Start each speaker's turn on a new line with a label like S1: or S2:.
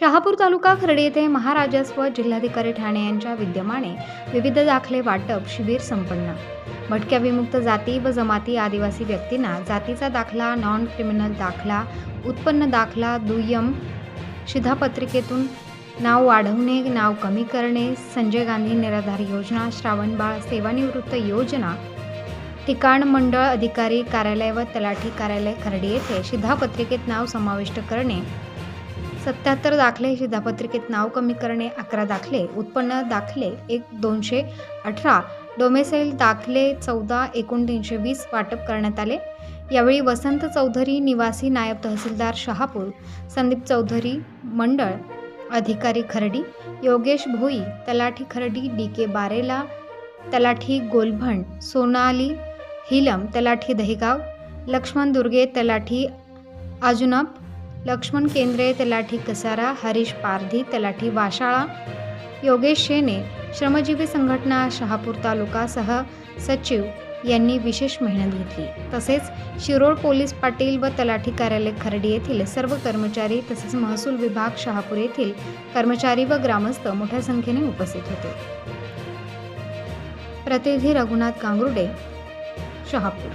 S1: शहापूर तालुका खर्डी येथे महाराजस्व जिल्हाधिकारी ठाणे यांच्या विद्यमाने विविध दाखले वाटप शिबिर संपन्न. भटक्या विमुक्त जाती व जमाती आदिवासी व्यक्तींना जातीचा दाखला नॉन क्रिमिनल दाखला उत्पन्न दाखला दुय्यम शिधापत्रिकेतून नाव वाढवणे नाव कमी करणे संजय गांधी निराधार योजना श्रावणबाळ सेवानिवृत्त योजना ठिकाण मंडळ अधिकारी कार्यालय व तलाठी कार्यालय खर्डी येथे शिधापत्रिकेत नाव समाविष्ट करणे सत्याहत्तर दाखले शिधापत्रिकेत नाव कमी करणे अकरा दाखले उत्पन्न दाखले एक दोनशे अठरा. डोमेसाईल दाखले चौदा एकूण तीनशे वीस वाटप करण्यात आले. यावेळी वसंत चौधरी निवासी नायब तहसीलदार शहापूर संदीप चौधरी मंडळ अधिकारी खर्डी योगेश भोई तलाठी खर्डी डी के बारेला तलाठी गोलभण सोनाली हिलम तलाठी दहेगाव लक्ष्मण दुर्गे तलाठी आजुनप लक्ष्मण केंद्रे तलाठी कसारा हरीश पारधी तलाठी वाशाळा योगेश शेने श्रमजीवी संघटना शहापूर तालुकासह सचिव यांनी विशेष मेहनत घेतली. तसेच शिरोळ पोलीस पाटील व तलाठी कार्यालय खर्डी येथील सर्व कर्मचारी तसेच महसूल विभाग शहापूर येथील कर्मचारी व ग्रामस्थ मोठ्या संख्येने उपस्थित होते. प्रतिनिधी रघुनाथ कांगरुडे शहापूर.